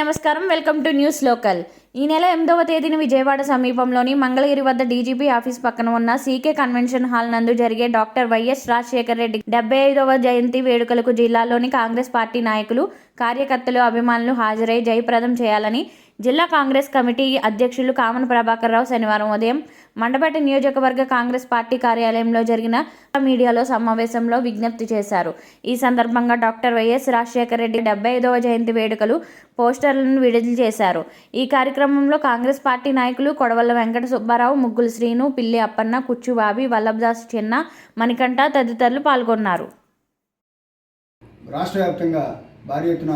నమస్కారం. Welcome to News Local. ఈ నెల ఎనిమిదవ తేదీన విజయవాడ సమీపంలోని మంగళగిరి వద్ద డీజీపీ ఆఫీస్ పక్కన ఉన్న సీకే కన్వెన్షన్ హాల్ నందు జరిగే డాక్టర్ వైఎస్ రాజశేఖర రెడ్డి డెబ్బై ఐదవ జయంతి వేడుకలకు జిల్లాలోని కాంగ్రెస్ పార్టీ నాయకులు కార్యకర్తలు అభిమానులు హాజరై జయప్రదం చేయాలని జిల్లా కాంగ్రెస్ కమిటీ అధ్యక్షులు కామన ప్రభాకర్ రావు శనివారం ఉదయం మండపేట నియోజకవర్గ కాంగ్రెస్ పార్టీ కార్యాలయంలో జరిగిన మీడియాలో సమావేశంలో విజ్ఞప్తి చేశారు. ఈ సందర్భంగా డాక్టర్ వైఎస్ రాజశేఖర రెడ్డి డెబ్బై ఐదవ జయంతి వేడుకలు పోస్టర్లను విడుదల చేశారు. ఈ కార్యక్రమంలో కాంగ్రెస్ పార్టీ నాయకులు కొడవల్ల వెంకట సుబ్బారావు ముగ్గులు శ్రీను పిల్లి అప్పన్న కుచ్చుబాబి వల్లభదాస్ చిన్న మణికంఠ తదితరులు పాల్గొన్నారు. రాష్ట్ర వ్యాప్తంగా భారీ ఎత్తున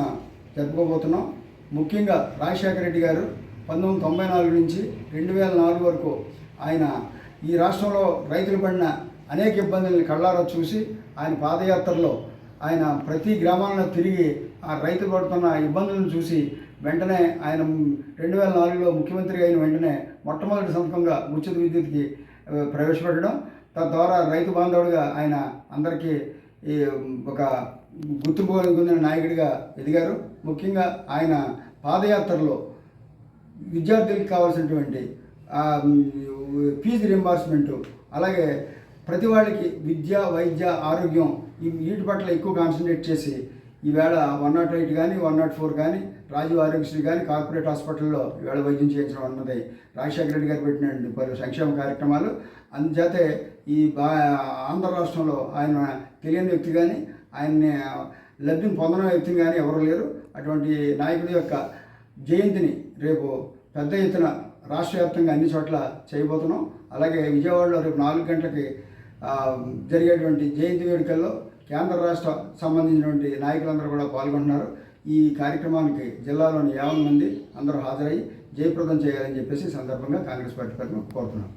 జరుపుకోబోతున్నాం. ముఖ్యంగా రాజశేఖర రెడ్డి గారు పంతొమ్మిది తొంభై నాలుగు నుంచి రెండు వేల నాలుగు వరకు ఆయన ఈ రాష్ట్రంలో రైతులు పడిన అనేక ఇబ్బందుల్ని కళ్ళారా చూసి ఆయన పాదయాత్రలో ఆయన ప్రతి గ్రామాలను తిరిగి ఆ రైతులు పడుతున్న ఇబ్బందులను చూసి వెంటనే ఆయన రెండు వేల నాలుగులో ముఖ్యమంత్రి అయిన వెంటనే మొట్టమొదటి సంతకంగా ఉచిత విద్యుత్కి ప్రవేశపెట్టడం. తద్వారా రైతు బాంధవుడిగా ఆయన అందరికీ ఈ ఒక గుర్తింపు పొందిన నాయకుడిగా ఎదిగారు. ముఖ్యంగా ఆయన పాదయాత్రలో విద్యార్థులకు కావాల్సినటువంటి ఫీజు రింబార్స్మెంట్ అలాగే ప్రతి వాళ్ళకి విద్య వైద్య ఆరోగ్యం వీటి పట్ల ఎక్కువ కాన్సన్ట్రేట్ చేసి ఈవేళ వన్ నాట్ ఎయిట్ కానీ వన్ నాట్ ఫోర్ కానీ రాజీవ్ ఆరోగ్యశ్రీ కానీ కార్పొరేట్ హాస్పిటల్లో ఈవేళ వైద్యం చేయించడం అన్నది రాజశేఖర రెడ్డి గారు పెట్టిన పలు సంక్షేమ కార్యక్రమాలు. అందుచేతే ఈ బా ఆంధ్ర రాష్ట్రంలో ఆయన తెలియని వ్యక్తి కానీ ఆయన్ని లబ్ధిని పొందడం వ్యక్తి కానీ ఎవరు లేరు. అటువంటి నాయకుడి యొక్క జయంతిని రేపు పెద్ద ఎత్తున రాష్ట్ర వ్యాప్తంగా అన్ని చోట్ల చేయబోతున్నాం. అలాగే విజయవాడలో రేపు నాలుగు గంటలకి జరిగేటువంటి జయంతి వేడుకల్లో కేంద్ర రాష్ట్ర సంబంధించినటువంటి నాయకులందరూ కూడా పాల్గొంటున్నారు. ఈ కార్యక్రమానికి జిల్లాలోని యావన్ మంది అందరూ హాజరై జయప్రదం చేయాలని చెప్పేసి సందర్భంగా కాంగ్రెస్ పార్టీ తరఫున కోరుతున్నాం.